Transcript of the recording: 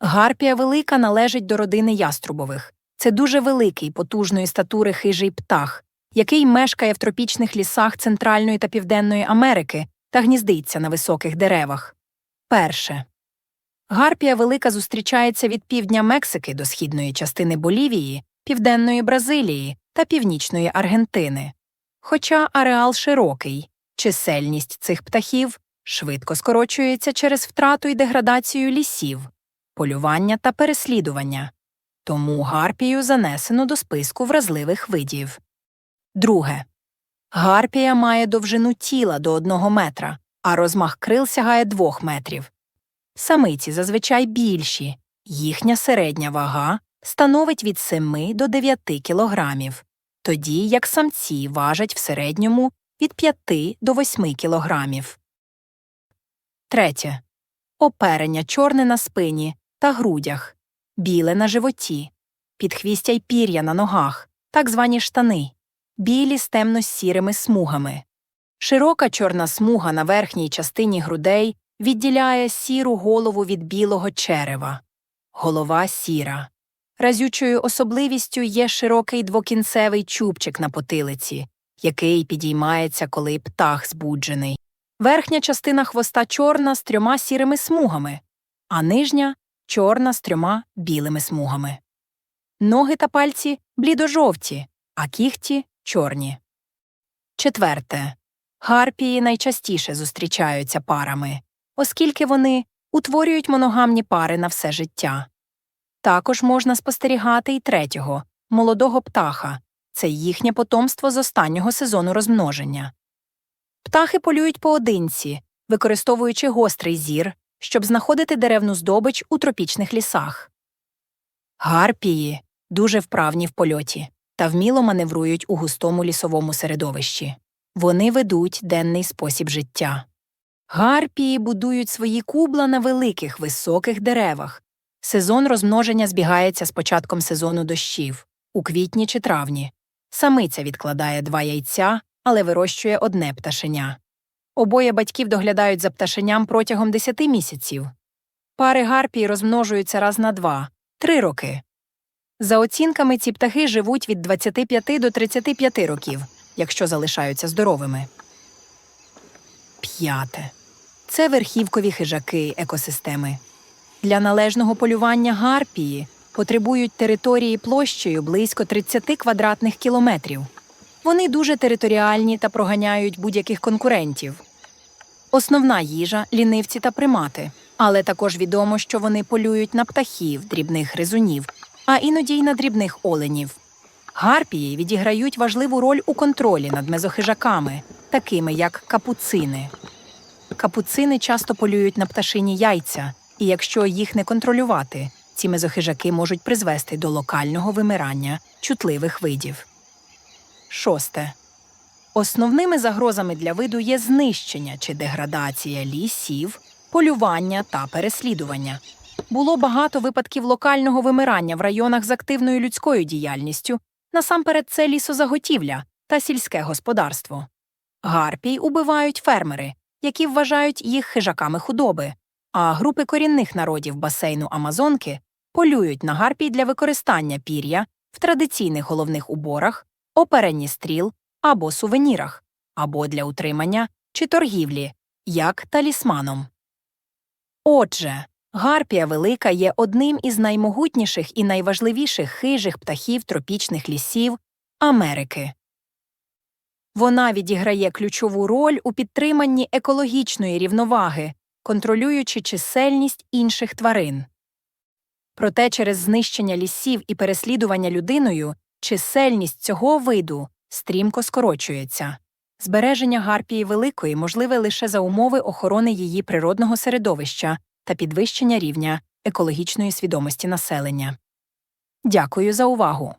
Гарпія велика належить до родини яструбових. Це дуже великий, потужної статури хижий птах, який мешкає в тропічних лісах Центральної та Південної Америки та гніздиться на високих деревах. Перше. Гарпія велика зустрічається від півдня Мексики до східної частини Болівії, південної Бразилії та північної Аргентини. Хоча ареал широкий, чисельність цих птахів швидко скорочується через втрату і деградацію лісів, полювання та переслідування. Тому гарпію занесено до списку вразливих видів. Друге. Гарпія має довжину тіла до 1 метра, а розмах крил сягає 2 метрів. Самиці зазвичай більші, їхня середня вага становить від 7 до 9 кілограмів, тоді як самці важать в середньому від 5 до 8 кілограмів. Третє. Оперення чорне на спині та грудях, біле на животі, підхвістя й пір'я на ногах, так звані штани, білі з темно-сірими смугами. Широка чорна смуга на верхній частині грудей відділяє сіру голову від білого черева. Голова сіра. Разючою особливістю є широкий двокінцевий чубчик на потилиці, який підіймається, коли птах збуджений. Верхня частина хвоста чорна з трьома сірими смугами, а нижня чорна з трьома білими смугами. Ноги та пальці блідожовті, а кігті чорні. Четверте. Гарпії найчастіше зустрічаються парами, оскільки вони утворюють моногамні пари на все життя. Також можна спостерігати й третього молодого птаха це їхнє потомство з останнього сезону розмноження. Птахи полюють поодинці, використовуючи гострий зір, щоб знаходити деревну здобич у тропічних лісах. Гарпії дуже вправні в польоті та вміло маневрують у густому лісовому середовищі. Вони ведуть денний спосіб життя. Гарпії будують свої кубла на великих високих деревах. Сезон розмноження збігається з початком сезону дощів у квітні чи травні. Самиця відкладає два яйця, але вирощує одне пташеня. Обоє батьків доглядають за пташеням протягом 10 місяців. Пари гарпій розмножуються раз на два три роки. За оцінками, ці птахи живуть від 25 до 35 років, якщо залишаються здоровими. П'яте. Це верхівкові хижаки екосистеми. Для належного полювання гарпії потребують території площею близько 30 квадратних кілометрів. Вони дуже територіальні та проганяють будь-яких конкурентів. Основна їжа лінивці та примати, але також відомо, що вони полюють на птахів, дрібних гризунів, а іноді й на дрібних оленів. Гарпії відіграють важливу роль у контролі над мезохижаками, такими як капуцини. Капуцини часто полюють на пташині яйця, і якщо їх не контролювати, ці мезохижаки можуть призвести до локального вимирання чутливих видів. Шосте. Основними загрозами для виду є знищення чи деградація лісів, полювання та переслідування. Було багато випадків локального вимирання в районах з активною людською діяльністю, насамперед це лісозаготівля та сільське господарство. Гарпій убивають фермери, які вважають їх хижаками худоби, а групи корінних народів басейну Амазонки полюють на гарпій для використання пір'я в традиційних головних уборах, оперенні стріл або сувенірах, або для утримання чи торгівлі, як талісманом. Отже, гарпія велика є одним із наймогутніших і найважливіших хижих птахів тропічних лісів Америки. Вона відіграє ключову роль у підтриманні екологічної рівноваги, контролюючи чисельність інших тварин. Проте через знищення лісів і переслідування людиною чисельність цього виду стрімко скорочується. Збереження гарпії великої можливе лише за умови охорони її природного середовища та підвищення рівня екологічної свідомості населення. Дякую за увагу!